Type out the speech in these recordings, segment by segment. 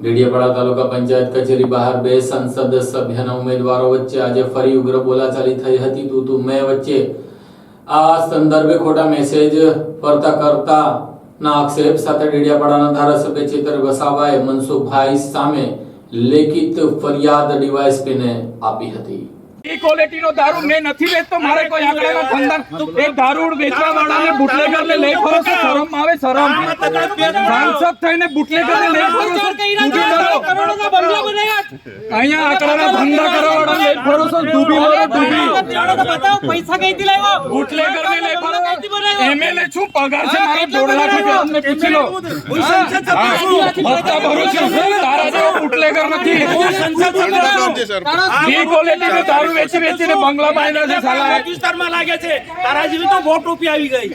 ડેડિયાપાડા તાલુકા પંચાયત કચેરી બહાર બે સંસદ સભ્યના ઉમેદવારો વચ્ચે આજે ફરી ઉગ્ર બોલાચાલી થઈ હતી. તું તું મેં વચ્ચે આ સંદર્ભે ખોટા મેસેજ ફરતા કરતા ના આક્ષેપ સાથે ડેડિયાપાડાના ધારાસભ્ય ચેતર વસાવાએ મનસુખભાઈ સામે લેખિત ફરિયાદ ડીવાયએસપીને આપી હતી. એ ક્વોલિટીનો દારૂ મેં નથી વેચતો મારે કોઈ આંકડાના ધંધા એ દારૂ વેચવા વાળાને બુટલેગરને લઈ ફરો છો? શરમ આવે શરમ સાંસદ થઈને બુટલેગરને લઈ ફરો છો? અહીંયા આંકડાના ધંધા કરવા વાળાને લઈ ફરો છો? ડૂબી મરો ડૂબી. પૈસા કઈથી લાવ્યો? બુટલેગરને લઈ ફરો. એમએલએ શું પગાર છે? મારો દોઢ લાખ રૂપિયા અમને પૂછી લો. હા, ભરું છું. તારા જેવો બુટલેગર નથી. બી ક્વોલિટીનો દારૂ વેચી વેચીને બંગલા બાંધ્યા છે સાલા. વિસ્તારમાં લાગે છે. તારા જેવી તો બહુ ટોપી આવી ગઈ.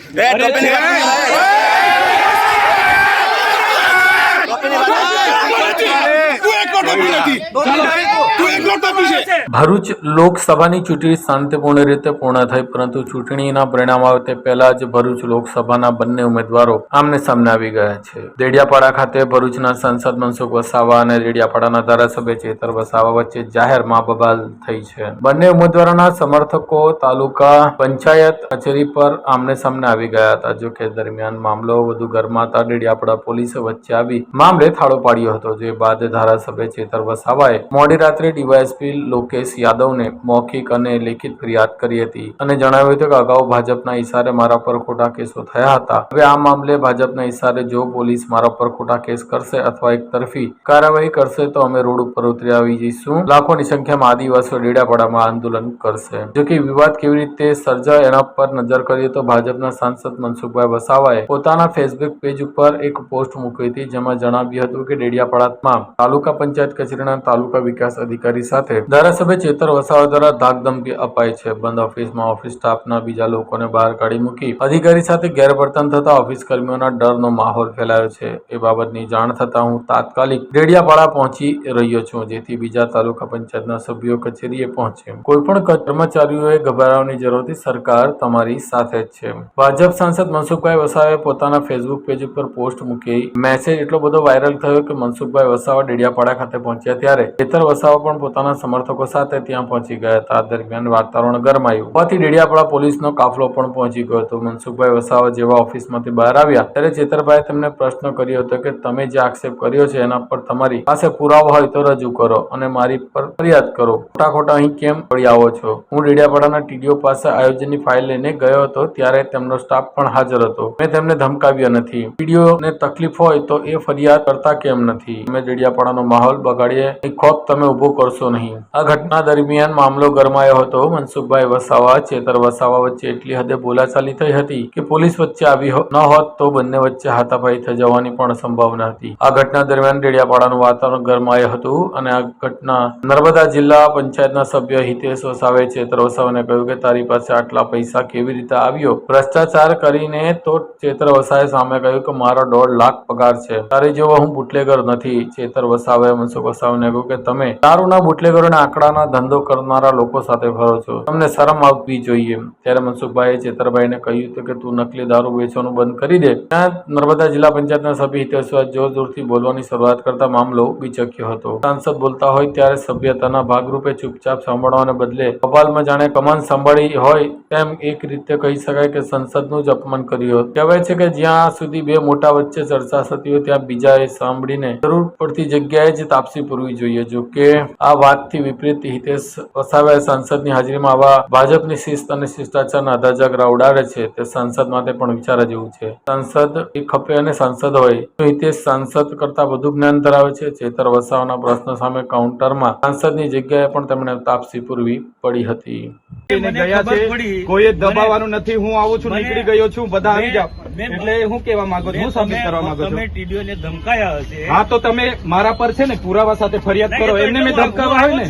ભરૂચ લોકસભાની ચૂંટણી શાંતિપૂર્ણ રીતે પૂર્ણ થઈ પરંતુ ચૂંટણીના પરિણામ આવે તે પહેલા જ ભરૂચ લોકસભાના બંને ઉમેદવારો આમને સામને આવી ગયા છે. દેડિયાપાડા ખાતે ભરૂચના સાંસદ મનસુખ વસાવા અને દેડિયાપાડાના ધારાસભ્ય ચેતર વસાવા વચ્ચે જાહેર માબબાલ થઈ છે. બંને ઉમેદવારોના સમર્થકો તાલુકા પંચાયત કચેરી પર આમને સામને આવી ગયા હતા. જો કે દરમિયાન મામલો વધુ ગરમાતા દેડિયાપાડા પોલીસે વચ્ચે આવી મામલે થાળો પાડ્યો હતો. જે બાદ ધારાસભ્ય ચેતર વસાવાએ મોડી રાત્રે ડીવાયએસપી લોકેશ યાદવને મૌખિક અને લેખિત ફરિયાદ કરી હતી અને જણાવ્યું હતું કે અગાઉ ભાજપના ઇશારે મારા પર ખોટા કેસો થયા હતા. હવે આ મામલે ભાજપના ઇશારે જો પોલીસ મારા પર ખોટા કેસ કરશે અથવા એક તરફી કાર્યવાહી કરશે તો અમે રોડ ઉપર ઉતરી આવી જઈશું. લાખોની સંખ્યામાં આદિવાસીઓ ડેડાપાડામાં આંદોલન કરશે. જો વિવાદ કેવી રીતે સર્જાય એના પર નજર કરીએ તો ભાજપના સાંસદ મનસુખભાઈ વસાવાએ પોતાના ફેસબુક પેજ ઉપર એક પોસ્ટ મૂકી હતી જેમાં જણાવ્યું હતું કે ડેડિયાપાડામાં તાલુકા પંચાયત કચેરીના તાલુકા વિકાસ અધિકારી સાથે ધારાસભ્ય ચેતર વસાવા દ્વારા ધાકધમકી અપાય છે. બંધ ઓફિસમાં ઓફિસ સ્ટાફના બીજા લોકોને બહાર કાઢી મૂકી અધિકારી સાથે ગેરવર્તન થતા ઓફિસ કર્મીઓના ડરનો માહોલ ફેલાયો છે. એ બાબતની જાણ થતાં હું તાત્કાલિક ડેડિયાપાડા પહોંચી રહ્યો છું, જેથી બીજા તાલુકા પંચાયતના સભ્યો કચેરીએ પહોંચે કોઈ પણ કર્મચારીઓએ ગભરાવાની જરૂર નથી સરકાર તમારી સાથે જ છે. ભાજપ સાંસદ મનસુખભાઈ વસાવાએ પોતાના ફેસબુક પેજ ઉપર પોસ્ટ મૂકી મેસેજ એટલો બધો વાયરલ થયો કે મનસુખભાઈ વસાવા ડેડિયાપાડા ખાતે પહોંચ્યા ત્યારે ચેતર વસાવા પણ પોતાના સમર્થકો સાથે ત્યાં પહોંચી ગયા હતા. દરમિયાન વાતાવરણ ગરમાયું. હોવાથી ડેડિયાપાડા પોલીસનો કાફલો પણ પહોંચી ગયો હતો. મનસુખભાઈ વસાવા જેવા ઓફિસમાંથી બહાર આવ્યા ત્યારે ચેતરભાઈએ તેમને પ્રશ્ન કર્યો હતો કે, તમે જે આક્ષેપ કર્યો છે એના પર તમારી પાસે પુરાવો હોય તો રજૂ કરો અને મારી પર ફરિયાદ કરો. ખોટા ખોટા અહીં કેમ પડી આવો છો? હું ડેડિયાપાડાના ટીડીઓ પાસે આયોજનની ફાઇલ લઈને ગયો હતો ત્યારે તેમનો સ્ટાફ પણ હાજર હતો. મેં તેમને ધમકાવ્યા નથી. ટીડીઓને તકલીફ હોય તો એ ફરિયાદ કરતા કેમ નથી? અમે ડેડિયાપાડાનો માહોલ બગાડીએ ખોફ તમે ઊભો કરશો નહીં. આ ઘટના દરમિયાન મામલો ગરમાયો હતો. મનસુખભાઈ વસાવા, ચેતર વસાવા વચ્ચે એટલી હદે બોલાચાલી થઈ હતી કે પોલીસ વચ્ચે આવી ન હોત તો બંને વચ્ચે હાથાપાઈ થઈ જવાની પણ સંભાવના હતી. આ ઘટના દરમિયાન ડેડિયાપાડાનું વાતાવરણ ગરમાયું હતું અને આ ઘટના નર્મદા જિલ્લા પંચાયતના સભ્ય હિતેશ વસાવે ચેતર વસાવાને કહ્યું કે તારી પાસે આટલા પૈસા કેવી રીતે આવ્યો? ભ્રષ્ટાચાર કરીને તો ચેતર વસાવે સામે કહ્યું કે મારો દોઢ લાખ પગાર છે. તારી જેવો હું બુટલેગર નથી. ચેતર વસાવે મનસુખ વસાવાને કહ્યું કે તમે દારૂના બુટલેગરોના આંકડાના ધંધો કરનારા લોકો સાથે ફરો છો. તમને શરમ આવવી જોઈએ. ત્યારે મનસુખભાઈએ ચેતરભાઈને કહ્યું કે તું નકલી દારૂ વેચવાનું બંધ કરી દે. ત્યાં નર્મદા જિલ્લા પંચાયતના સભ્ય હિતેશ્વર જોર જોરથી બોલવાની શરૂઆત કરતા મામલો બીચક્યો હતો. સાંસદ બોલતા હોય ત્યારે સભ્યતાના ભાગરૂપે ચૂપચાપ સાંભળવાને બદલે કપાલમાં જાણે કમાન સાંભળી હોય તેમ એક રીતે કહી શકાય કે સંસદનું જ અપમાન કર્યું કહેવાય છે કે જ્યાં સુધી બે મોટા વચ્ચે ચર્ચા થતી હોય ત્યાં બીજાએ સાંભળીને જરૂર પડતી જગ્યાએ જ તાપસી પૂરવી જોઈએ. જો કે આ વાતથી વિપરીત હિતેશ વસાવાએ સંસદની હાજરીમાં આવા ભાજપની શિસ્ત અને શિષ્ટાચારના અધાજાગરા ઉડાડે છે. તે સાંસદ માટે પણ વિચારા જેવું છે. સંસદ એ ખપે અને સંસદ હોય. તો હિતેશ સાંસદ કરતા વધુ જ્ઞાન ધરાવે છે ચેતર વસાવાના પ્રશ્ન સામે કાઉન્ટરમાં સંસદની જગ્યાએ પણ તેમણે તાપસી પૂરવી પડી હતી. ગયા છે કોઈએ દબાવવાનું નથી હું આવું છું નીકળી ગયો છું બધા આવી જાઓ. એટલે હું કેવા માંગો છું હું સાબિત કરવા માંગુ તમે છું. ટીડીઓ ને ધમકાયા હશે. હા તો તમે મારા પર છે ને પુરાવા સાથે ફરિયાદ કરો એમને મેં ધમકાવા હોય ને.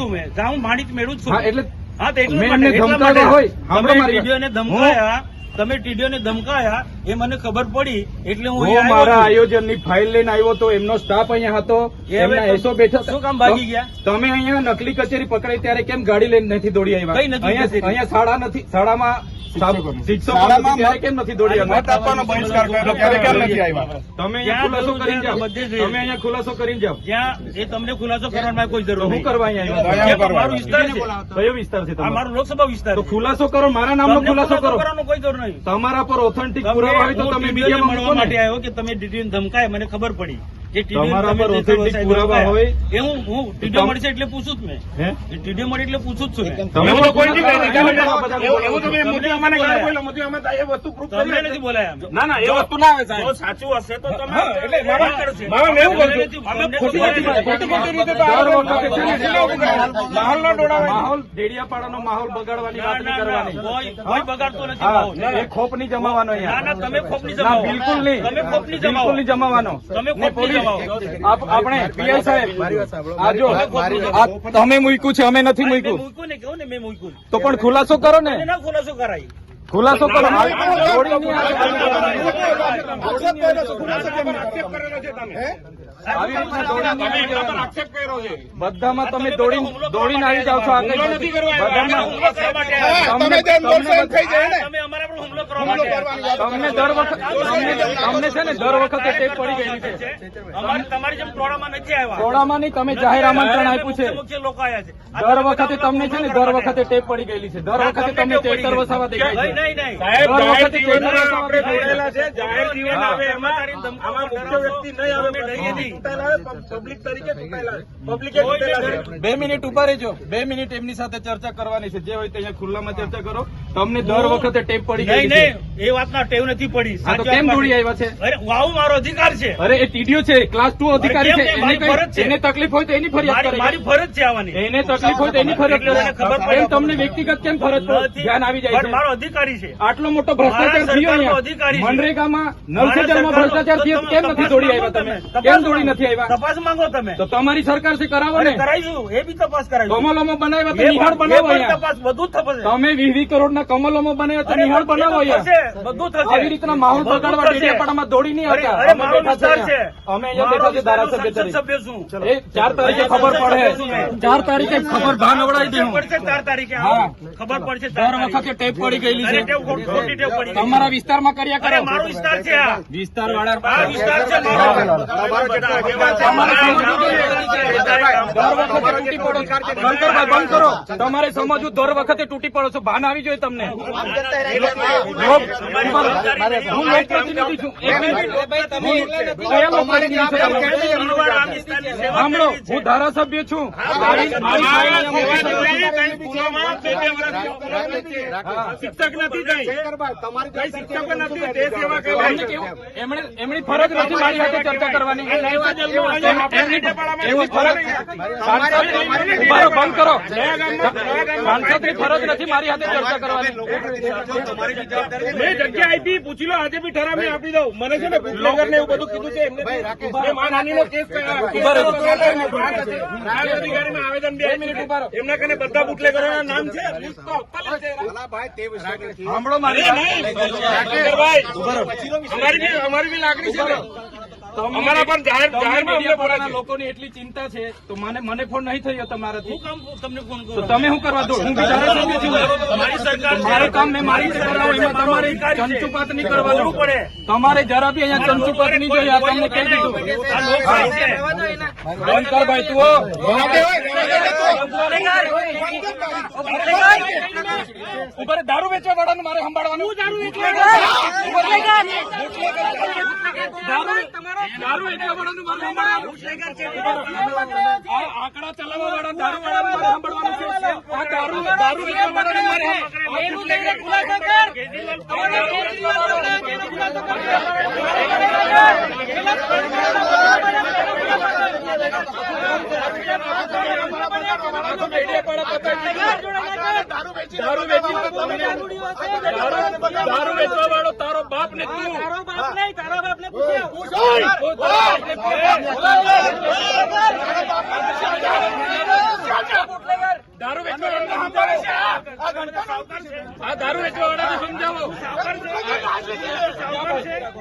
હું માણિક મેળવું છું એટલે હા તો એટલા ધમકાવ્યા હોય. તમે ટીડીઓને ધમકાયા એ મને ખબર પડી એટલે હું મારા આયોજનની ફાઇલ લઈને આવ્યો હતો એમનો સ્ટાફ અહીંયા હતો એમના એસો બેઠા શું કામ ભાગી ગયા? તમે અહીંયા નકલી કચેરી પકડાઈ ત્યારે કેમ ગાડી લઈને નથી દોડી આવ્યા? અહીંયા શાળા નથી શાળામાં શિક્ષકો કેમ નથી દોડી આવ્યા? બહિષ્કાર કર્યો ત્યારે કેમ નથી આવ્યા? તમે ખુલાસો કરીને જાઓ. તમે અહીંયા ખુલાસો કરીને જાઓ. જ્યાં એ તમને ખુલાસો કરવાની કોઈ જરૂર હું કરવા અહીંયા વિસ્તાર છે. કયો વિસ્તાર છે તમારો? મારો લોકસભા વિસ્તાર ખુલાસો કરો મારા નામનો ખુલાસો કરો. કરવાનો કોઈ જરૂર નહીં તમારા પર ઓથેન્ટિક પુરાવા હોય તો તમે મીડિયામાં મળવા માટે આવ્યો કે તમે ડીડીઓ ધમકાય મને ખબર પડી. તમારા પર જે પુરાવા હોય. એ હું હું ટીડીઓ મળશે એટલે પૂછું જ મેં ટીડીઓ મળે એટલે પૂછું જ છું તમે તો કોઈ નહીં ખુલાસો કહે. કરો, બધા એવું- એવું તમે મોદી અમાને બોલાયા. બોલ્યો, મોદી અમે એ વસ્તુ proof કરી નથી બોલાયા ના ના એ વસ્તુ ના આવે સાહેબ સાચું હશે તો તમે એટલે મારા- કરશે. મારા એવું બોલતું. અમે ખોટી ખોટી ખોટી ખોટી રીતે તો આ વખતે છે ને, જિલ્લા ઉભું કરે. માહોલ ન દોડાવાય. માહોલ દેડિયાપાડાનો માહોલ બગાડવાની વાત નહીં કરવાની કોઈ બગાડતો નથી એ ખોપ નહીં જમાવાનો અહીંયા ના તમે ખોપની નહીં જમાવો બિલકુલ નહીં તમે ખોપની જમાવો બિલકુલ નહીં જમાવાનો તમે ને આપણે પીઆઈ સાહેબ આ તમે મૂક્યું છે અમે નથી મૂક્યું. ને કહું ને મેં મૂક્યું. તો પણ ખુલાસો કરો ને. ખુલાસો કરાય. ખુલાસો કરો. છે તમે. દોડી. બધામાં દોડીને આવી જાઓ છો આ કઈ. હુમલો નથી કરવા આવ્યા. બધામાં તમે અમારા તમને દર વખત તમને છે ને દર વખતે ટેપ પડી ગયેલી છે. તમારી જેમ ટોળામાં નથી આવ્યા. ટોળામાં નહીં તમે જાહેર આમંત્રણ આપ્યું છે. મુખ્ય મુખ્ય લોકો આવ્યા છે. દર વખતે તમને છે ને દર વખતે ટેપ પડી ગયેલી છે. દર વખતે તમને ચેતર વસાવા દેખાય છે. દર વખતે ચેતર વસાવા છે. જાહેર જીવન આવે એમાં આમાં મુખ્ય વ્યક્તિ નહીં આવે નહીં. પબ્લિક તરીકે પબ્લિકે બે મિનિટ ઊભા રહેજો. બે મિનિટ એમની સાથે ચર્ચા કરવાની છે. જે હોય તે અહીંયા ખુલ્લામાં ચર્ચા કરો. તમને દર વખતે ટેપ પડી નહીં નહીં એ વાતના ટેવ નથી પડી. હા તો સાચી કેમ દોડી આવ્યા છે? અરે વાવ મારો અધિકાર છે. અરે એ ટીડીઓ છે ક્લાસ ટુ અધિકારી છે એને ફરજ છે. એને તકલીફ હોય તો એની ફરિયાદ મારી ફરજ છે આવવાની. એને તકલીફ હોય તો એની ફરજ ખબર એમ તમને વ્યક્તિગત કેમ ફરજ ધ્યાન આવી જાય છે. મારો અધિકારી છે. આટલો મોટો ભ્રષ્ટાચાર થયો અધિકારી અહીંયા. મનરેગામાં નલ સે મારા જલમાં સરકારનો- ભ્રષ્ટાચાર થયો. કેમ નથી દોડી આવ્યા તમે? કેમ દોડી નથી આવ્યા? તપાસ માંગો તમે. તો તમારી સરકારથી કરાવો ને. કરાવીશું. એ બી તપાસ કરાઈશું કમલોમાં બનાવ્યા તો નિહાળ બનાવો તપાસ બધું થશે. તમે વીસ કરોડના કમલોમાં બનાવ્યા તો નિહાળ બનાવો અહીંયા બધું થશે. આવી રીતના માહોલ બગાડવા થશે. ડેડિયાપાડામાં દોડી નહીં અરે અમે બેઠા છે વિસ્તાર છે. અહીંયા. અમે અહીંયા બેઠા છે ધારાસભ્ય તરીકે. સભ્ય એ ચાર તારીખે ખબર પડે. ચાર તારીખે ખબર ભાન પડશે ચાર તારીખે હા. ખબર પડશે ચાર દર વખતે ટેપ પડી ગયેલી છે. તમારા વિસ્તારમાં કર્યા કરે. મારો વિસ્તાર છે આ. વિસ્તાર વાળા વિસ્તાર છે. તમારે સમજવું દર વખતે તૂટી પડો છો. ભાન આવી જોઈએ તમને. સાંભળો, હું ધારાસભ્ય છું. શિક્ષક એમને ફરજ નથી મારી સાથે ચર્ચા કરવાની એમની ફરજ બંધ કરો સાંસદની ફરજ નથી મારી સાથે ચર્ચા કરવાની મેં જગ્યા આપી પૂછી લો આજે બી ઠરાવ આપી દઉં મને છે ને બુટલેગર ને એવું બધું કીધું છે એમને મેં માનહાનિનો કેસ આવેદન બે મિનિટ ઊભા એમના કને બધા બુટલેગરોના નામ છે સાંભળો મારી અમારી બી લાગણી છે ને અમારા પણ જાહેર જાહેર. લોકોની એટલી ચિંતા છે તો મને મને ફોન નહીં થયો તમારાથી. તમને ફોન કરો. તમે શું કરવા દો? હું બી ધારાસભ્ય છું મારી સરકાર મારું કામ મેં મારી કરાવું એમાં તમારે ચંચુપાત નહીં કરવાનું બોલવું પડે. તમારે જરા બી અહીંયા ચંચુપાત નહીં જોઈએ આ તમને કહી દીધું. આ લોકશાહી છે. બંધ કર ભાઈ તું. ઊભા દારૂ વેચવા વાળાનું મારે સંભાળવાનું. દારૂ વેચવા દારૂ વેચવા વાળાનું મારે સંભાળવાનું આ આંકડા ચલાવવા વાળા દારૂ વાળાનું વેચવા વાળો તારો બાપ ને તું તારો બાપ વાળો તારો બાપ ને દારૂ વેચવા આ દારૂ વેચવા આ. આ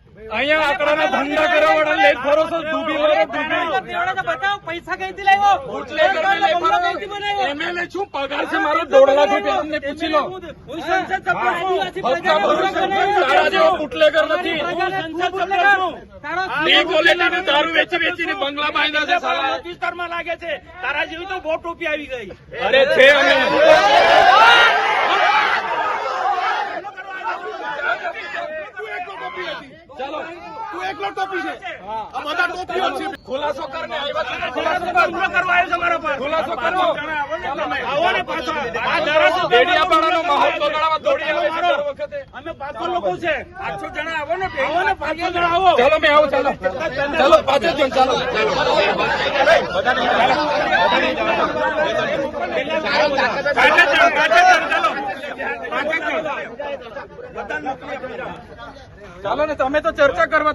અહીંયા આંકડાના ધંધા કરવા લઈ ફરો છો ડૂબી ડૂબી પૈસા કઈથી લાવ્યો એમએલએ શું પગાર છે મારો દોઢ લાખ રૂપિયા તમને પૂછી લો હું સંસદ. તારા જેવો બુટલેગર નથી સંસદ સભ્ય છું. દારૂ વેચી વેચીને બંગલા બાંધ્યા છે સારા તારા વિસ્તારમાં લાગે છે તારા જેવી તો બોટ ટોપી આવી ગઈ અરે છે અમે ખુલાસો કરને આવ્યા છે ને, ખુલાસો કર. હુમલો કરવા આવ્યો છે મારા પર. ખુલાસો કરો. આવો ને પાછા. આ ધારાસભ્ય ડેડિયાપાડાનો માહોલ બગાડવા દોડી આવે છે દર વખતે. અમે પાંચસો લોકો છે. પાંચસો જણા આવો ને આવો ને પાંચસો જણા આવો. ચાલો મેં આવું ચાલો. ચાલો પાછળ જો ચડ, ચાલો. ચાલો ને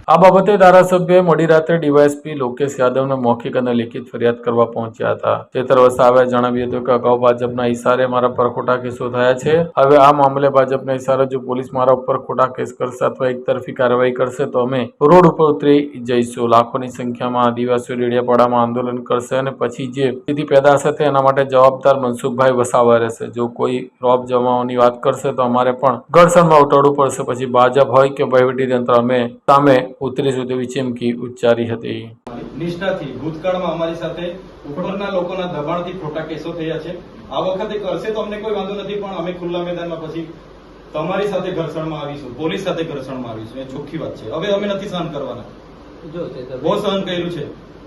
આ બાબતે ધારાસભ્ય મોડી રાત્રે ડીવાયએસપી લોકેશ યાદવને મૌખિક અને લેખિત ફરિયાદ કરવા પહોંચ્યા હતા. ચેતર વસાવે જણાવ્યું હતું કે અગાઉ ભાજપના ઇશારે મારા પર ખોટા કેસો થયા છે. હવે આ મામલે ભાજપના ઇશારે જો પોલીસ મારા ઉપર ખોટા કેસ કરશે અથવા એકતરફી કાર્યવાહી કરશે, તો અમે રોડ ઉપર ઉતરી જઈશું. લાખોની સંખ્યામાં આદિવાસીઓ ડેડિયાપાડામાં આંદોલન કરશે અને પછી જે સ્થિતિ પેદા થશે, તેના માટે જવાબદાર મનસુખભાઈ વસાવા રહેશે. જો કોઈ રોબ જમાવવાની વાત કરશે તો અમારે પણ ઘર્ષણમાં ઉતરવું પડશે. પછી ભાજપ હોય કે વહીવટીતંત્ર અમે સામે ઉતરીશું તેવી ચીમકી ઉચ્ચારી હતી. નિષ્ઠાથી ભૂતકાળમાં અમારી સાથે ઉપરના લોકોના દબાણથી ખોટા કેસો થયા છે. આ વખતે કરશે તો અમને કોઈ વાંધો નથી પણ અમે ખુલ્લા મેદાનમાં પછી તમારી સાથે ઘર્ષણમાં આવીશું પોલીસ સાથે ઘર્ષણમાં આવીશું. એ ચોખ્ખી વાત છે. હવે અમે નથી સહન કરવાના. જો બહુ સહન કર્યું છે.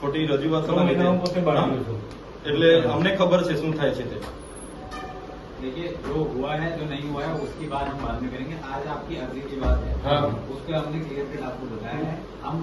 ખોટી રજૂઆતોના લીધે હા. એટલે અમને ખબર છે શું થાય છે તે देखिए जो हुआ है जो नहीं हुआ है उसकी बात हम बाद में करेंगे आज आपकी अर्जी की बात है हाँ। उसके हमने क्लियर कट आपको बताया है हम